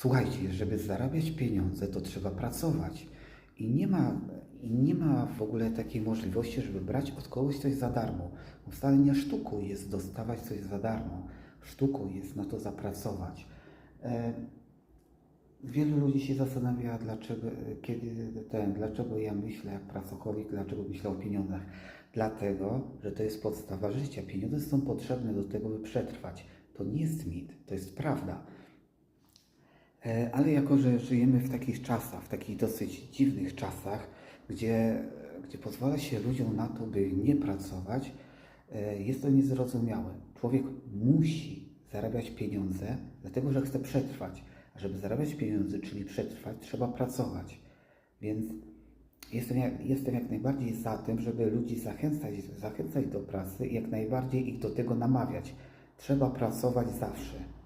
Słuchajcie, żeby zarabiać pieniądze, to trzeba pracować. I nie ma, i nie ma w ogóle takiej możliwości, żeby brać od kogoś coś za darmo. Bo wcale nie sztuką jest dostawać coś za darmo. Sztuką jest na to zapracować. E, Wielu ludzi się zastanawia, dlaczego, kiedy ten, dlaczego ja myślę jak pracocholik, dlaczego myślę o pieniądzach. Dlatego, że to jest podstawa życia. Pieniądze są potrzebne do tego, by przetrwać. To nie jest mit, to jest prawda. E, Ale jako, że żyjemy w takich czasach, w takich dosyć dziwnych czasach, gdzie, gdzie pozwala się ludziom na to, by nie pracować, e, jest to niezrozumiałe. Człowiek musi zarabiać pieniądze, dlatego że chce przetrwać. A żeby zarabiać pieniądze, czyli przetrwać, trzeba pracować. Więc jestem jak, jestem jak najbardziej za tym, żeby ludzi zachęcać, zachęcać do pracy i jak najbardziej ich do tego namawiać. Trzeba pracować zawsze.